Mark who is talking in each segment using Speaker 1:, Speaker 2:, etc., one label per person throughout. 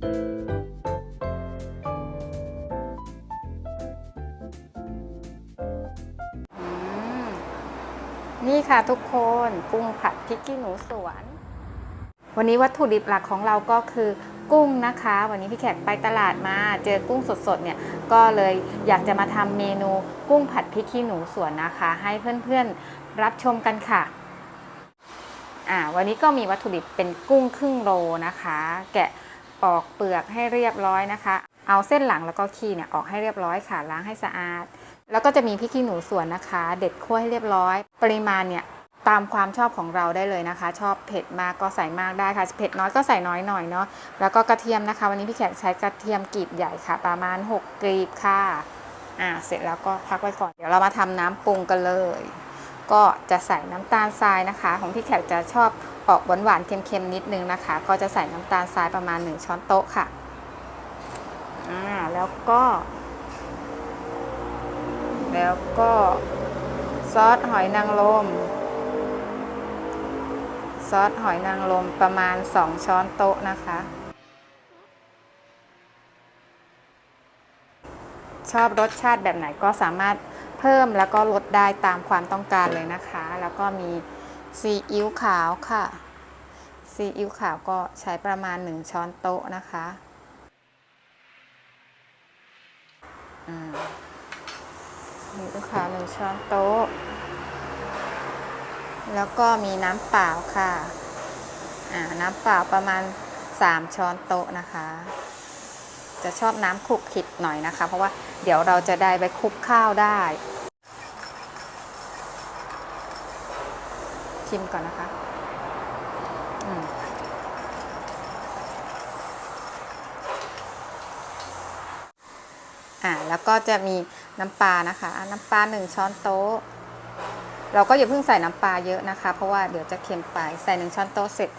Speaker 1: นี่ค่ะทุกคนกุ้งผัดพริกขี้หนูสวน วันนี้วัตถุดิบหลักของเราก็คือกุ้งนะคะ วันนี้พี่แขกไปตลาดมา เจอกุ้งสดๆเนี่ยก็เลยอยากจะมาทำเมนูกุ้งผัดพริกขี้หนูสวนนะคะ ให้เพื่อนๆรับชมกันค่ะอ่าวันนี้ก็มีวัตถุดิบเป็นกุ้งครึ่งโลนะคะ แกะ ปอกเปลือกให้เรียบร้อยนะคะ เอาเส้นหลังแล้วก็ขี้เนี่ยออกให้เรียบร้อยค่ะล้างให้สะอาด แล้วก็จะมีพริกขี้หนูส่วนนะคะ เด็ดคั่วให้เรียบร้อย ปริมาณเนี่ยตามความชอบของเราได้เลยนะคะ ชอบเผ็ดมากก็ใส่มากได้ค่ะเผ็ดน้อยก็ใส่น้อยหน่อยเนาะแล้วก็กระเทียมนะคะ วันนี้พี่แขกใช้กระเทียมกลีบใหญ่ค่ะ ประมาณ 6กลีบค่ะอ่าเสร็จแล้วก็พักไว้ก่อน เดี๋ยวเรามาทำน้ำปรุงกันเลย ก็จะใส่น้ำตาลทรายนะคะ ของพี่แขกจะชอบออกหวานหวานๆเค็มๆนิดนึงนะคะ ก็จะใส่น้ำตาลทรายประมาณ 1 ช้อนโต๊ะค่ะอ่าแล้วก็ แล้วก็ซอสหอยนางรมซอสหอยนางรมประมาณ 2 ช้อนโต๊ะนะคะ ชอบรสชาติแบบไหนก็สามารถ เพิ่มแล้วก็ลดได้ตามความต้องการเลยนะคะ แล้วก็มีซีอิ๊วขาวค่ะซีอิ๊วขาวก็ใช้ประมาณ 1 ช้อนโต๊ะนะคะอืมซีอิ๊วขาวหนึ่งช้อนโต๊ะ แล้วก็มีน้ำเปล่าค่ะอ่าน้ำเปล่าประมาณ 3 ช้อนโต๊ะนะคะ จะชอบน้ำคลุกคลิกหน่อยนะคะ เพราะว่าเดี๋ยวเราจะได้ไปคลุกข้าวได้ ชิมก่อนนะคะอ่าแล้วก็จะมีน้ำปลานะคะอะน้ำปลาหนึ่งช้อนโต๊ะ เราก็อย่าเพิ่งใส่น้ำปลาเยอะนะคะ เพราะว่าเดี๋ยวจะเค็มไป ใส่หนึ่งช้อนโต๊ะเสร็จ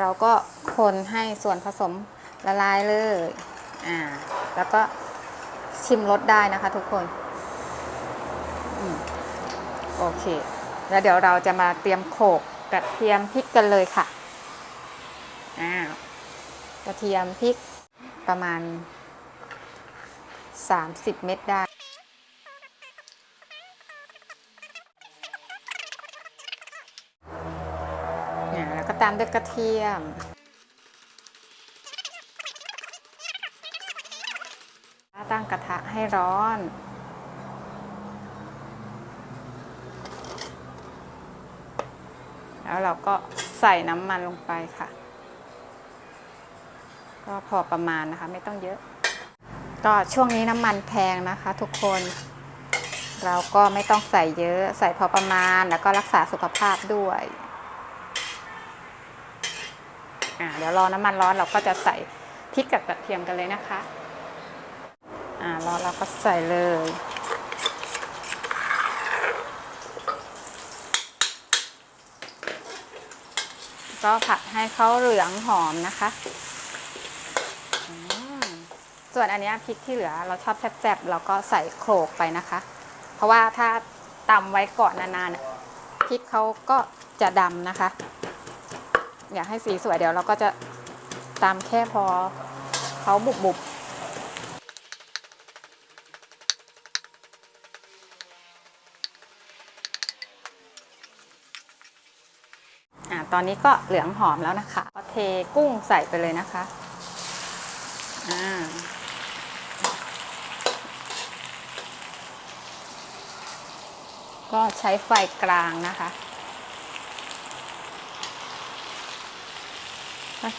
Speaker 1: เราก็คนให้ส่วนผสมละลายเลย อ่า แล้วก็ชิมรสได้นะคะทุกคนอโอเค แล้วเดี๋ยวเราจะมาเตรียมโขกกระเทียมพริกกันเลยค่ะ อ่ากระเทียมพริกประมาณ 30 เม็ดได้เนี่ยแล้วก็ตามด้วยกระเทียม ตั้งกระทะ ให้ร้อน แล้วเราก็ใส่น้ำมันลงไปค่ะ ก็พอประมาณนะคะ ไม่ต้องเยอะ ก็ช่วงนี้น้ำมันแพงนะคะ ทุกคน เราก็ไม่ต้องใส่เยอะ ใส่พอประมาณแล้วก็รักษาสุขภาพด้วยอ่าเดี๋ยวรอน้ำมันร้อนเราก็จะใส่พริกกับกระเทียมกันเลยนะคะ อ่ารอเราก็ใส่เลย ก็ผัดให้เขาเหลืองหอมนะคะ ส่วนอันนี้พริกที่เหลือเราชอบแซ่บๆเราก็ใส่โขลกไปนะคะ เพราะว่าถ้าตำไว้ก่อนนานๆเนี่ยพริกเขาก็จะดำนะคะ อยากให้สีสวยเดี๋ยวเราก็จะตำแค่พอเขาบุบๆ ตอนนี้ก็เหลืองหอมแล้วนะคะก็เทกุ้งใส่ไปเลยนะคะอ่าก็ใช้ไฟกลางนะคะ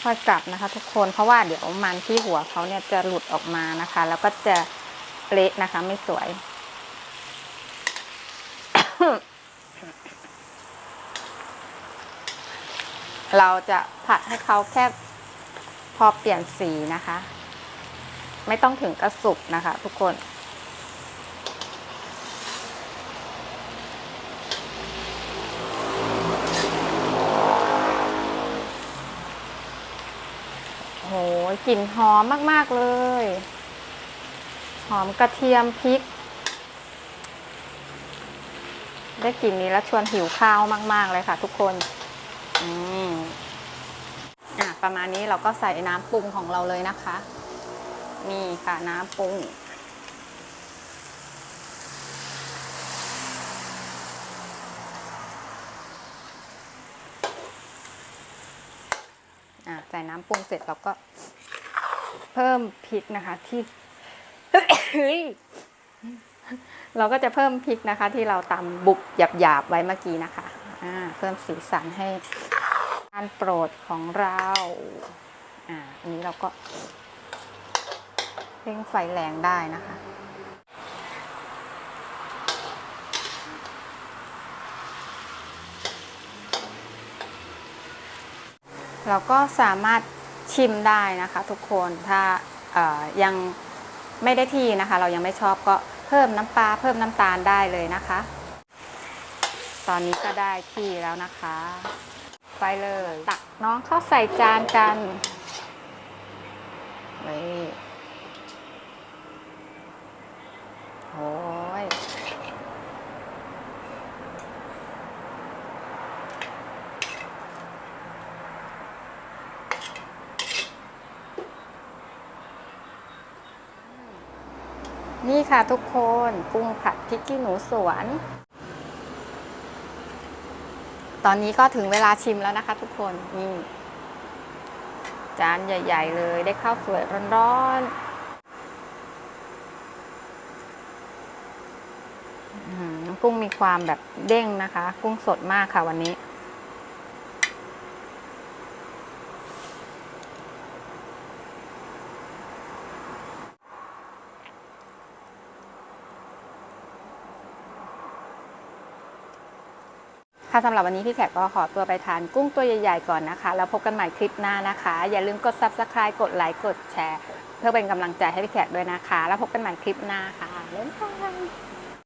Speaker 1: ค่อยๆกลับนะคะ ทุกคนเพราะว่าเดี๋ยวมันที่หัวเขาเนี่ยจะหลุดออกมานะคะ แล้วก็จะเละนะคะไม่สวย เราจะผัดให้เขาแค่พอเปลี่ยนสีนะคะ ไม่ต้องถึงกระสุกนะคะ ทุกคน โหกลิ่นหอมมาก ๆ เลย หอมกระเทียมพริก ได้กลิ่นนี้แล้วชวนหิวข้าวมาก ๆ เลยค่ะ ทุกคน อืมอะประมาณนี้เราก็ใส่น้ำปรุงของเราเลยนะคะ นี่ค่ะน้ำปรุงอะใส่น้ำปรุงเสร็จเราก็เพิ่มพริกนะคะที่เฮ้ยเราก็จะเพิ่มพริกนะคะ ที่เราตำบุบหยาบๆไว้เมื่อกี้นะคะ เพิ่มสีสันให้ทานโปรดของเราอ่าอันนี้เราก็เร่งไฟแรงได้นะคะเราก็สามารถชิมได้นะคะ ทุกคนถ้ายังไม่ได้ที่นะคะ เรายังไม่ชอบก็เพิ่มน้ำปลาเพิ่มน้ำตาลได้เลยนะคะ ตอนนี้ก็ได้ที่แล้วนะคะ ไปเลย ตักน้องเข้าใส่จานกันนี่โอ้ยนี่ค่ะทุกคนกุ้งผัดพริกขี้หนูสวน ตอนนี้ก็ถึงเวลาชิมแล้วนะคะทุกคน นี่ จานใหญ่ ๆ เลยได้ข้าวสวยร้อนๆอื้ำกุ้งมีความแบบเด้งนะคะ กุ้งสดมากค่ะวันนี้ ค่ะสำหรับวันนี้พี่แขกก็ขอตัวไปทานกุ้งตัวใหญ่ๆก่อนนะคะ แล้วพบกันใหม่คลิปหน้านะคะ อย่าลืมกด subscribe กดไลค์กดแชร์ เพื่อเป็นกำลังใจให้พี่แขกด้วยนะคะ แล้วพบกันใหม่คลิปหน้าค่ะเล่นกัน